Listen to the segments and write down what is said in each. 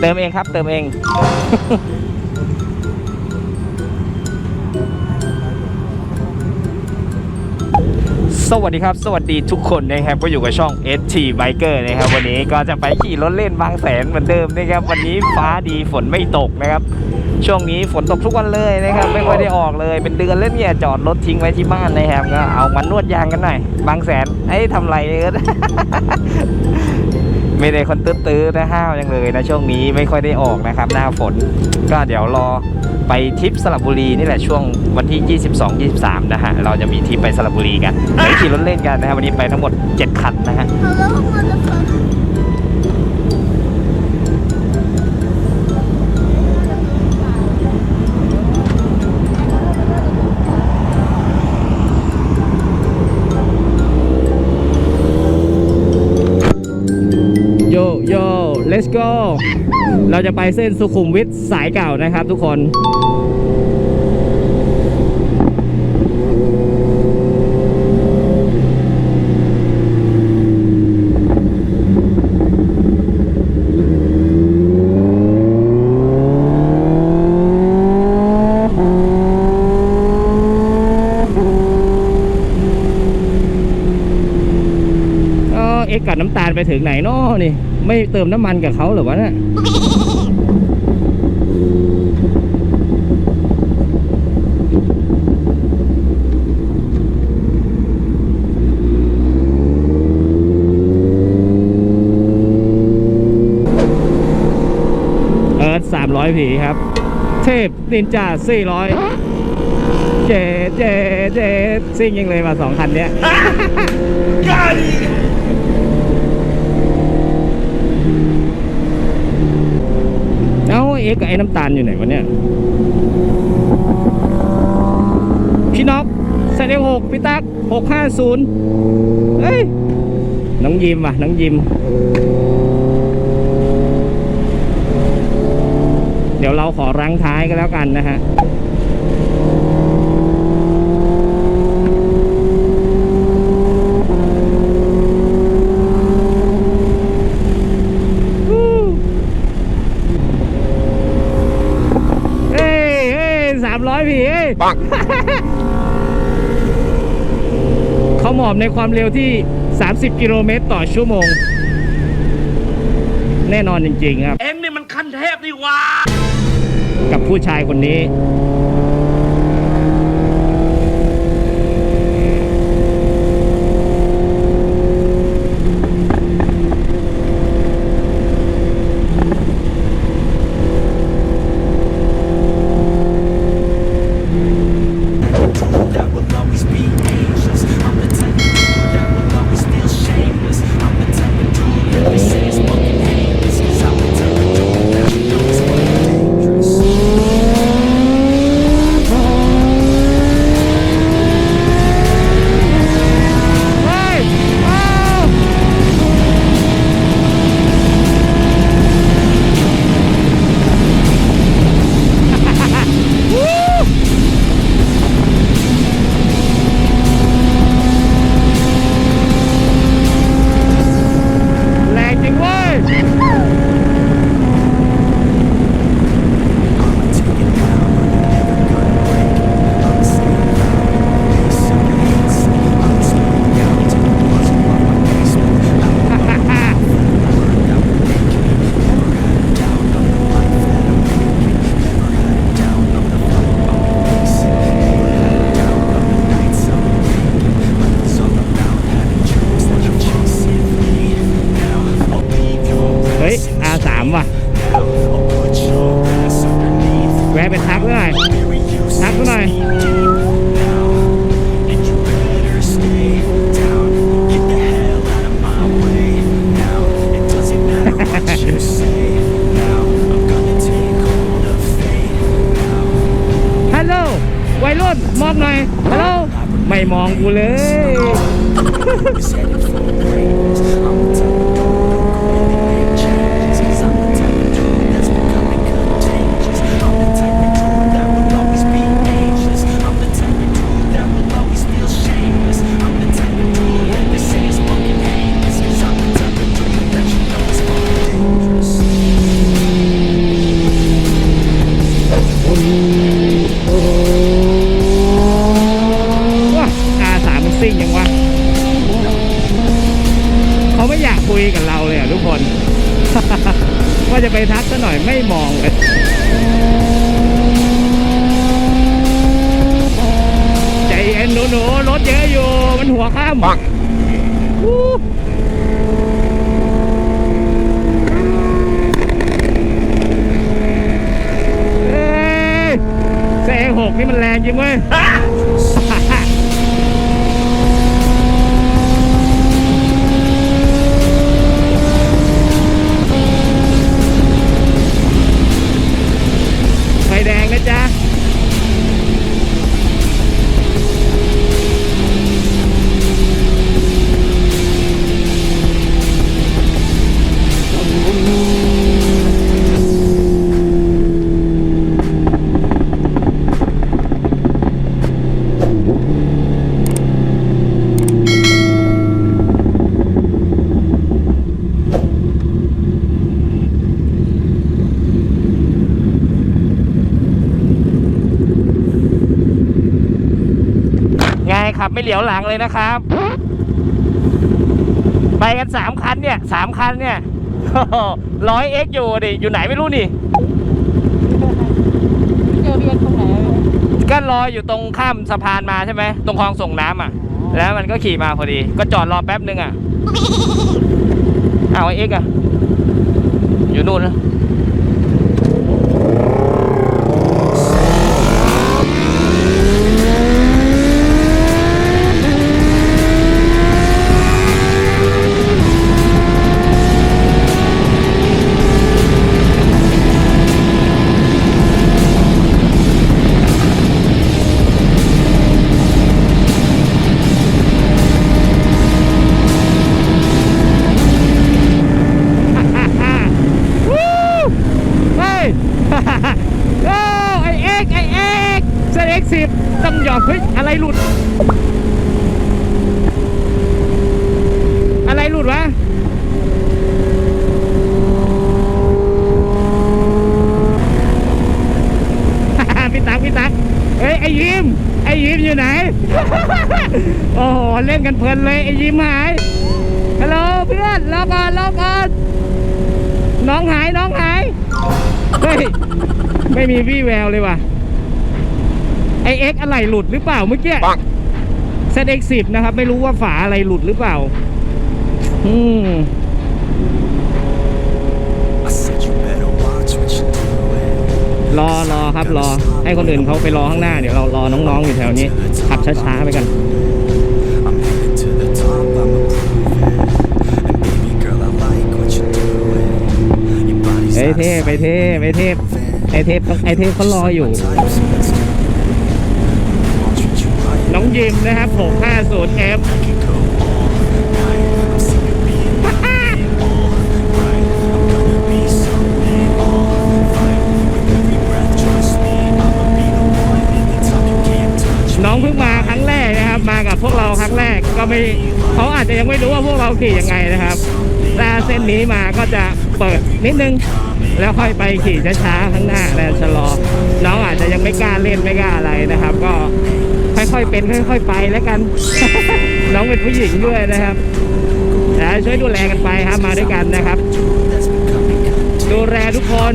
เติมเองครับ เติมเอง สวัสดีครับ สวัสดีทุกคนนะครับ ก็อยู่กับช่อง ST Biker นะครับ วันนี้ก็จะไปขี่รถเล่นบางแสนเหมือนเดิมนะครับ วันนี้ฟ้าดีฝนไม่ตกนะครับช่วงนี้ฝนตกทุกวันเลยนะครับ ไม่ค่อยได้ออกเลยเป็นเดือนแล้วเนี่ยจอดรถทิ้งไว้ที่บ้านนะครับก็เอามานวดยางกันหน่อยบางแสนไอ้ทำไรเอิร์ ม่ได้คนตื้อๆนะห้าวยังเลยนะช่วงนี้ไม่ค่อยได้ออกนะครับ หน้าฝน ก็เดี๋ยวรอไปทริปสระบุรีนี่แหละช่วงวันที่ 22 23 นะฮะ เราจะมีทริปไปสระบุรีกันเดี๋ยวขี่รถเล่นกันนะครับวันนี้ไปทั้งหมด 7 คันนะฮะ Hello, motherfucker. Go เราจะไปเส้นสุขุมวิทสายเก่านะครับทุกคนเอ็กกับน้ำตาลไปถึงไหนเนาะนี่ ไม่เติมน้ำมันกับเขาหรือวะเนี่ยเอิร์ธสามร้อยผีครับ เทพนินจาสี่ร้อยเจเจเจซิ่งยังเลยมาสองคันเนี้ย เอ้าเอ็กกับไอ้น้ำตาลอยู่ไหนวะเนี่ย พี่น็อกเซเดหกพี่ตั๊กหกห้าศูนย์เฮ้ย น้องยิมว่ะ น้องยิม เดี๋ยวเราขอรั้งท้ายกันแล้วกันนะฮะ เอ้ยเอ้ย สามร้อยพี่เอ้ยปังเขาหมอบในความเร็วที่ 30 กิโลเมตรต่อชั่วโมง แน่นอนจริง ๆ ครับ เอ็งนี่มันขั้นเทพนี่หว่ากับผู้ชายคนนี้ I'm ใจเย็นหนูหนูรถเยอะอยู่ มันหัวข้ามเฮ้ยเซ่หกนี่มันแรงจริงเว้ย นะจ๊ะ ขับไม่เหลียวหลังเลยนะครับ ไปกันสามคันเนี่ยสามคันเนี่ยร้อยเอ็กอยู่ดิอยู่ไหนไม่รู้นี่เจอเรียนตรงไหนก็รออยู่ตรงข้ามสะพานมาใช่ไหมตรงคลองส่งน้ำอะ แล้วมันก็ขี่มาพอดี ก็จอดรอแป๊บนึงอะเอาไอ้เอ็กอะอยู่นู่นนะ ยไอยิมหายฮัลโหลเพื่อนรอก่อนรอก่อนน้องหายน้องหายเฮ้ยไม่มีวี่แววเลยว่ะไอเอ็กอะไรหลุดหรือเปล่าเมื่อกี้เซตเอ็กสิบนะครับ ไม่รู้ว่าฝาอะไรหลุดหรือเปล่า อืม I said you better watch what you're doing. รอรอครับรอ ให้คนอื่นเขาไปรอข้างหน้าเดี๋ยวเรารอน้องๆอยู่แถวนี้ขับช้าๆไปกัน อเทพไอเทพไอเทพไอเทพไอเทพเขารออยู่ น้องยิมนะครับ 650F น้องเพิ่งมาครั้งแรกนะครับ มากับพวกเราครั้งแรกก็ไม่เขาอาจจะยังไม่รู้ว่าพวกเราขี่ยังไงนะครับถ้าเส้นนี้มาก็จะเปิดนิดนึง แล้วค่อยไปขี่ช้าๆข้างหน้าแล้วชะลอ น้องอาจจะยังไม่กล้าเล่นไม่กล้าอะไรนะครับ ก็ค่อยๆเป็นค่อย ๆ ไปแล้วกัน น้องเป็นผู้หญิงด้วยนะครับนะช่วยดูแลกันไปครับมาด้วยกันนะครับ ดูแลทุกคน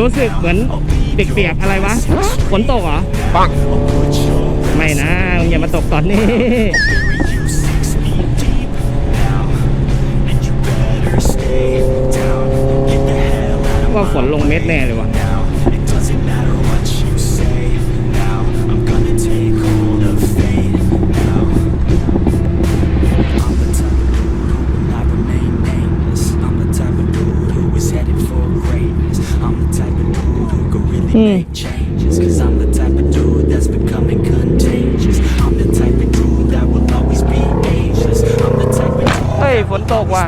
รู้สึกเหมือนเปียกๆอะไรวะฝนตกเหรอ I'll put you ไม่นะมึงอย่ามาตกตอนนี้ bury you six feet deep now, and you better stay down. Get the hell out of ว่าฝนลงเม็ดแน่เลยว่ะ really make changes. Cause I'm the type of dude that's becoming contagious. I'm the type of dude that will always be ageless. I'm the type of dude เฮ้ย ฝนตกว่ะ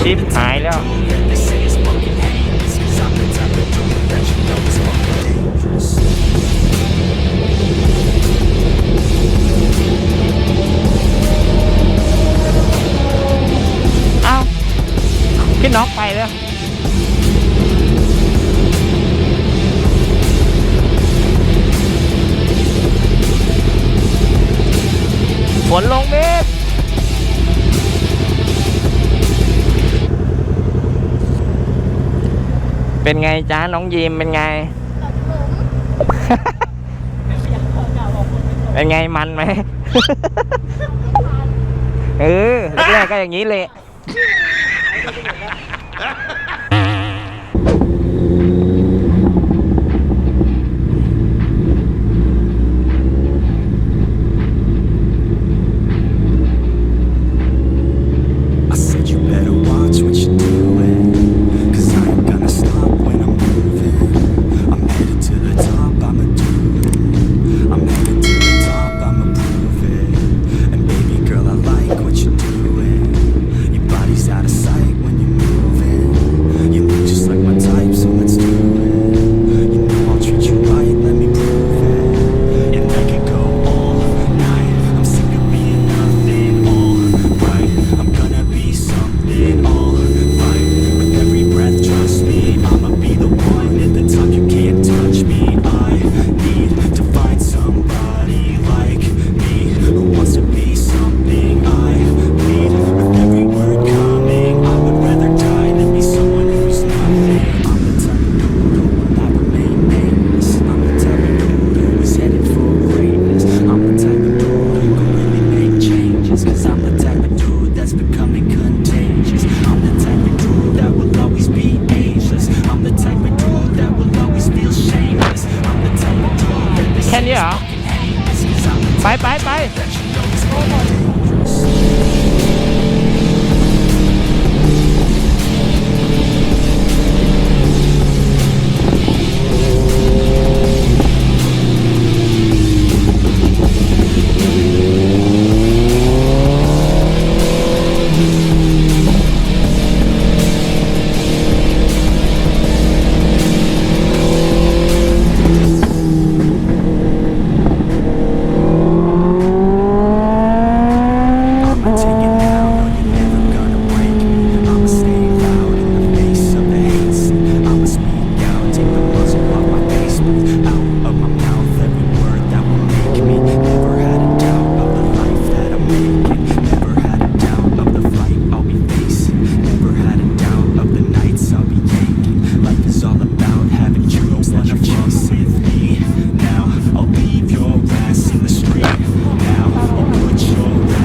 ชิปหายแล้ว that they say is fucking heinous. Cause I'm the type of dude that you know is fucking dangerous. เอ้า พี่น็อกไปแล้ว ฝนลงเม็ดเป็นไงจ้าน้องยีมเป็นไง เป็นไงมันไหมเออแรกก็อย่างนี้เลย Now, I'll put your ass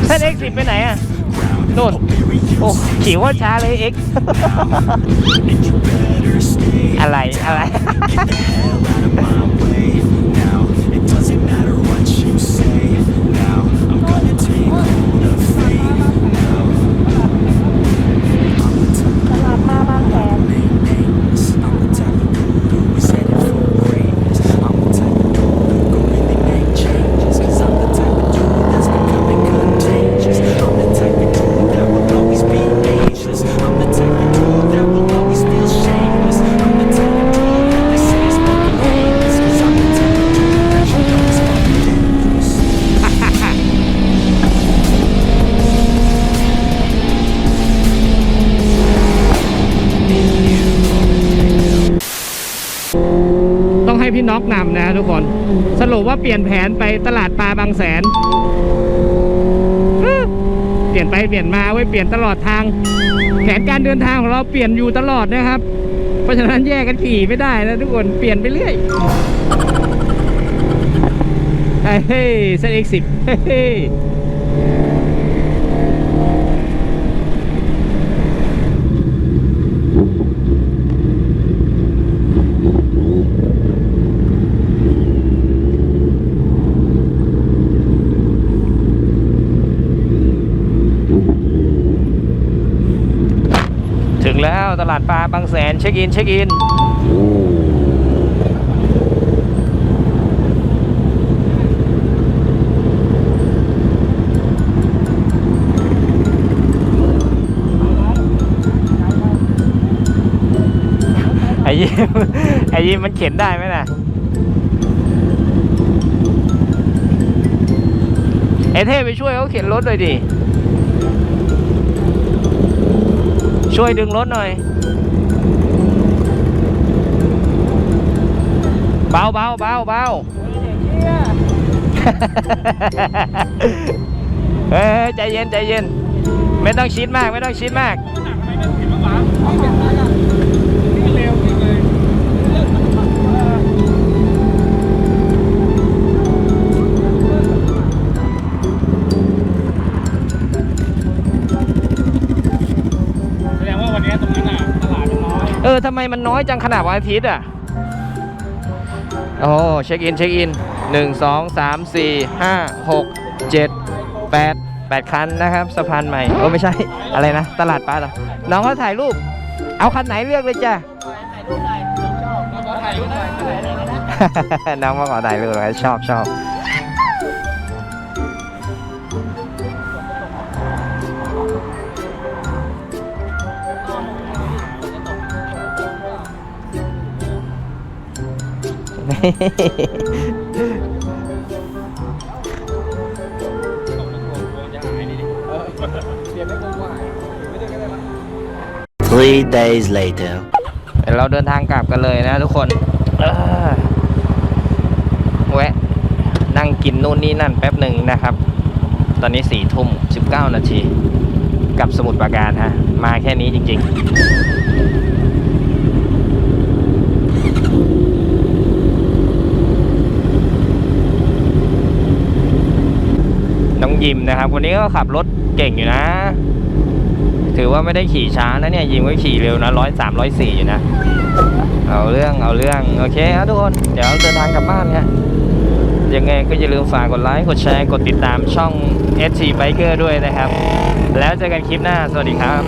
เส้น X10 ไปไหนอะ ground. นู่น Bury you โอ้ขี่ว่าช้าเลย X and you better stay อะไรอะไร น็อกนำนะทุกคน สรุปว่าเปลี่ยนแผนไปตลาดปลาบางแสนฮึเปลี่ยนไปเปลี่ยนมาไว้ยเปลี่ยนตลอดทาง แผนการเดินทางของเราเปลี่ยนอยู่ตลอดนะครับ เพราะฉะนั้นแยกกันขี่ไม่ได้นะทุกคนเปลี่ยนไปเรื่อยเฮ้ยเฮ้ยเซตเอ็กสิบเฮ้ย ตลาดปลาบางแสนเช็คอินเช็คอินไอ้ยิ้ไอ้ยิ้มันเข็นได้ไหมน่ะไอ้เท่ไปช่วยเขาเข็นรถเลยดิ ช่วยดึงรถหน่อย เบาเบาเบาเบาเฮ้ยใจเย็นใจเย็น ไม่ต้องชิดมาก ไม่ต้องชิดมาก อยเออทำไมมันน้อยจังขนาดวันอาทิตย์อะ โอ้เช็คอินเช็คอินหนึ่งสองสามสี่ห้าหกเจ็ดแปดแปดคันนะครับสะพานใหม่โอ้ไม่ใช่อะไรนะ ตลาดปลาเหรอน้องเขาถ่ายรูป เอาคันไหนเลือกเลยจ้ะถ่ายรูปได้น้องมาขอถ่ายรูปเลยชอบชอบ Three days later. เดี๋ยวเราเดินทางกลับกันเลยนะทุกคนเออแวะนั่งกินนู่นนี่นั่นแป๊บหนึ่งนะครับ ตอนนี้สี่ทุ่มสิบเก้านาทีกลับสมุทรปราการฮะ มาแค่นี้จริง ๆ น้องยิมนะครับคนนี้ก็ขับรถเก่งอยู่นะ ถือว่าไม่ได้ขี่ช้านะเนี่ยยิมก็ขี่เร็วนะร้อยสามร้อยสี่อยู่นะ เอาเรื่องเอาเรื่องโอเคครับทุกคน เดี๋ยวเดินทางกลับบ้านเนี่ยยังไงก็อย่าลืมฝากกดไลค์กดแชร์กดติดตามช่อง ST Biker ด้วยนะครับ แล้วเจอกันคลิปหน้า สวัสดีครับ